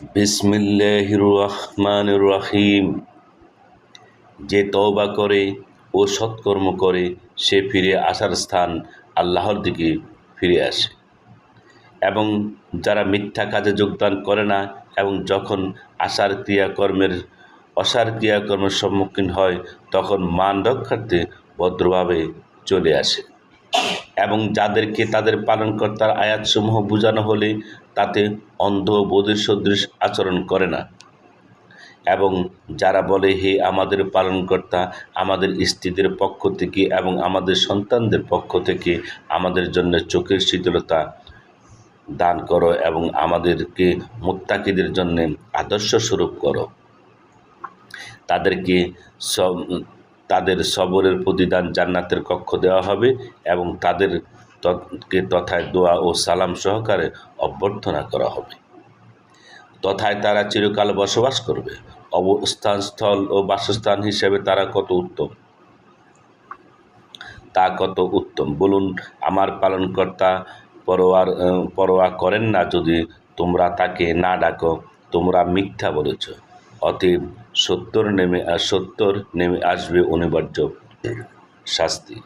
বিসমিল্লাহির রহমানির রহিম যে তওবা করে ও সৎকর্ম করে, সে ফিরে আসার স্থান আল্লাহর দিকে ফিরে আসে। এবং যারা মিথ্যা কাজে যোগদান করে না এবং যখন আশার ক্রিয়াকর্মের, অসার ক্রিয়াকর্মের সম্মুখীন হয়, তখন মান রক্ষার্থে ভদ্রভাবে চলে আসে। এবং যাদেরকে তাদের পালনকর্তার আয়াতসমূহ বোঝানো হলে তাতে অন্ধ বোধের সদৃশ আচরণ করে না। এবং যারা বলে, হে আমাদের পালনকর্তা, আমাদের স্ত্রীদের পক্ষ থেকে এবং আমাদের সন্তানদের পক্ষ থেকে আমাদের জন্য চোখের শীতলতা দান করো এবং আমাদেরকে মুত্তাকিদের জন্য আদর্শ স্বরূপ করো। তাদেরকে তাদের সবরের প্রতিদান জান্নাতের কক্ষ দেওয়া হবে এবং তাদের কে তথায় দোয়া ও সালাম সহকারে অভ্যর্থনা করা হবে। তথায় তারা চিরকাল বসবাস করবে। অবস্থানস্থল ও বাসস্থান হিসেবে তারা কত উত্তম? তা কত উত্তম? বলুন, আমার পালনকর্তা পরোয়ার, পরোয়া করেন না যদি তোমরা তাকে না ডাকো, তোমরা মিথ্যা বলেছ। অতএব সত্তর নেমে সত্তর নেমে আসবে অনিবার্য শাস্তি।